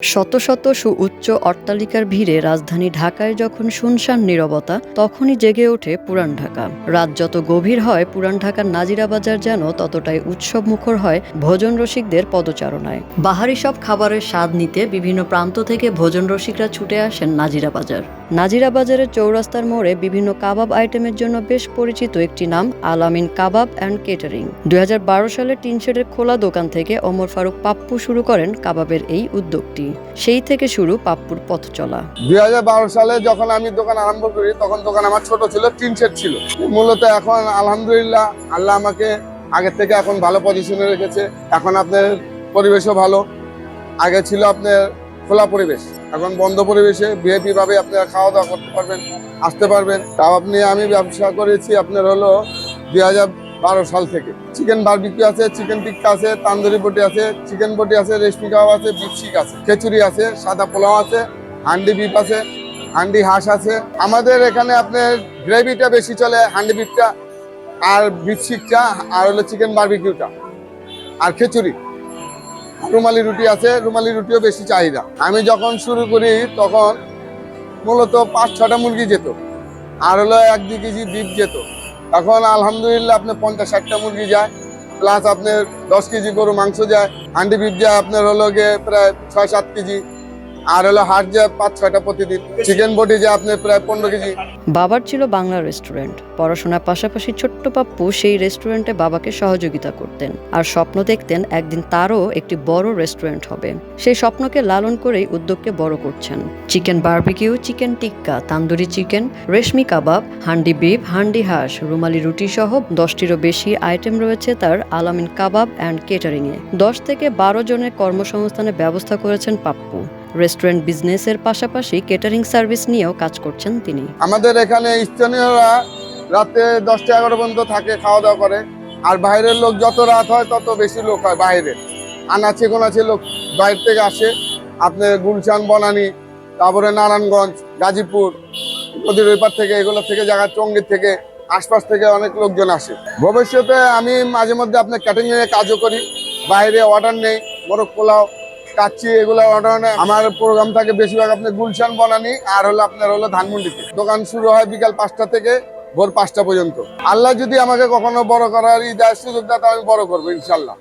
শত শত সুউচ্চ অট্টালিকার ভিড়ে রাজধানী ঢাকায় যখন শুনশান নিরবতা, তখনই জেগে ওঠে পুরান ঢাকা। রাত যত গভীর হয়, পুরান ঢাকার নাজিরা বাজার যেন ততটাই উৎসব মুখর হয় ভোজন রসিকদের পদচারণায়। বাহারি সব খাবারের স্বাদ নিতে বিভিন্ন প্রান্ত থেকে ভোজন রসিকরা ছুটে আসেন নাজিরা বাজার। নাজিরা বাজারের চৌরাস্তার মোড়ে বিভিন্ন কাবাব আইটেমের জন্য বেশ পরিচিত একটি নাম, আলামিন কাবাব অ্যান্ড কেটারিং। দু হাজার বারো সালে টিনশেডের খোলা দোকান থেকে ওমর ফারুক পাপ্পু শুরু করেন কাবাবের এই উদ্যোগটি। সেই থেকে শুরু পাপ্পুর পথ চলা। দু হাজার বারো সালে যখন আমি দোকান আরম্ভ করি, তখন দোকান আমার ছোট ছিল সেট ছিল। মূলত এখন আলহামদুলিল্লাহ আল্লাহ আমাকে আগের থেকে এখন ভালো পজিশনে রেখেছে। এখন আপনার পরিবেশও ভালো। আগে ছিল আপনার খোলা পরিবেশ। এখন বন্ধ পরিবেশে ভাবে আপনারা খাওয়া দাওয়া করতে পারবেন, আসতে পারবেন। তাও আপনি, আমি ব্যবসা করেছি আপনার হলো দুই বারো সাল থেকে। চিকেন বারবিকিউ আছে চিকেন টিক্কা আছে, তান্দুরি বটি আছে চিকেন বটি আছে, রেশমি কাবাব আছে বিফ শিক আছে, খিচুড়ি আছে, সাদা পোলাও আছে, হান্ডি বিপ আছে, হান্ডি হাঁস আছে। আমাদের এখানে আপনার গ্রেভিটা বেশি চলে হান্ডি বিফটা আর বিফ শিকটা, আর হলো চিকেন বারবিকিউটা আর খিচুড়ি। রুমালি রুটি আছে রুমালি রুটিও বেশি চাহিদা। আমি যখন শুরু করি তখন মূলত পাঁচ ছটা মুরগি যেত। আর হলো এক দুই কেজি বিফ যেত। এখন আলহামদুলিল্লাহ আপনার পঞ্চাশ ষাটটা মুরগি যায় প্লাস আপনার দশ কেজি গরু মাংস যায়। হান্ডি বিফ যায় আপনার হলো গিয়ে প্রায় ছয় সাত কেজি। আর হলো হাট যায় পাঁচ ছয়টা প্রতিদিন। চিকেন বটি যায় আপনার প্রায় পনেরো কেজি। বাবার ছিল বাংলা রেস্টুরেন্ট। পড়াশোনার পাশাপাশি ছোট্ট পাপ্পু সেই রেস্টুরেন্টে বাবাকে সহযোগিতা করতেন আর স্বপ্ন দেখতেন একদিন তারও একটি বড় রেস্টুরেন্ট হবে। সেই স্বপ্নকে লালন করেই উদ্যোগকে বড় করছেন। Chicken barbecue, chicken tikka, tandoori chicken, reshmi kebab, handi beef, handi হাঁস, রুমালি রুটি সহ দশটিরও বেশি আইটেম রয়েছে তার আলামিন কাবাব অ্যান্ড কেটারিংয়ে। দশ থেকে বারো জনের কর্মসংস্থানের ব্যবস্থা করেছেন পাপ্পু। রেস্টুরেন্ট বিজনেসের পাশাপাশি কেটারিং সার্ভিস নিয়েও কাজ করছেন তিনি। আমাদের এখানে স্থানীয়রা রাতে দশটা এগারো পর্যন্ত থাকে, খাওয়া দাওয়া করে। আর বাইরের লোক যত রাত হয়, তত বেশি লোক হয় বাইরে। আনাচে কোনাচে লোক বাইরে থেকে আসে। আপনার গুলশান, বনানি, তারপরে নারায়ণগঞ্জ, গাজীপুর নদীর ওই পার থেকে, এগুলো থেকে জায়গা চঙ্গির থেকে, আশপাশ থেকে অনেক লোকজন আসে। ভবিষ্যতে আমি মাঝে মধ্যে আপনার ক্যাটারিং এর কাজও করি। বাইরে অর্ডার নেই বড় পোলাও কাচ্চি, এগুলো আমার প্রোগ্রাম থাকে বেশিরভাগ আপনার গুলশান, বনানি, আর হলো আপনার হলো ধানমন্ডিতে। দোকান শুরু হয় বিকাল পাঁচটা থেকে ভোর পাঁচটা পর্যন্ত। আল্লাহ যদি আমাকে কখনো বড় করার ই দেয় সুযোগ দেয়, তাহলে বড় করব, ইনশাল্লাহ।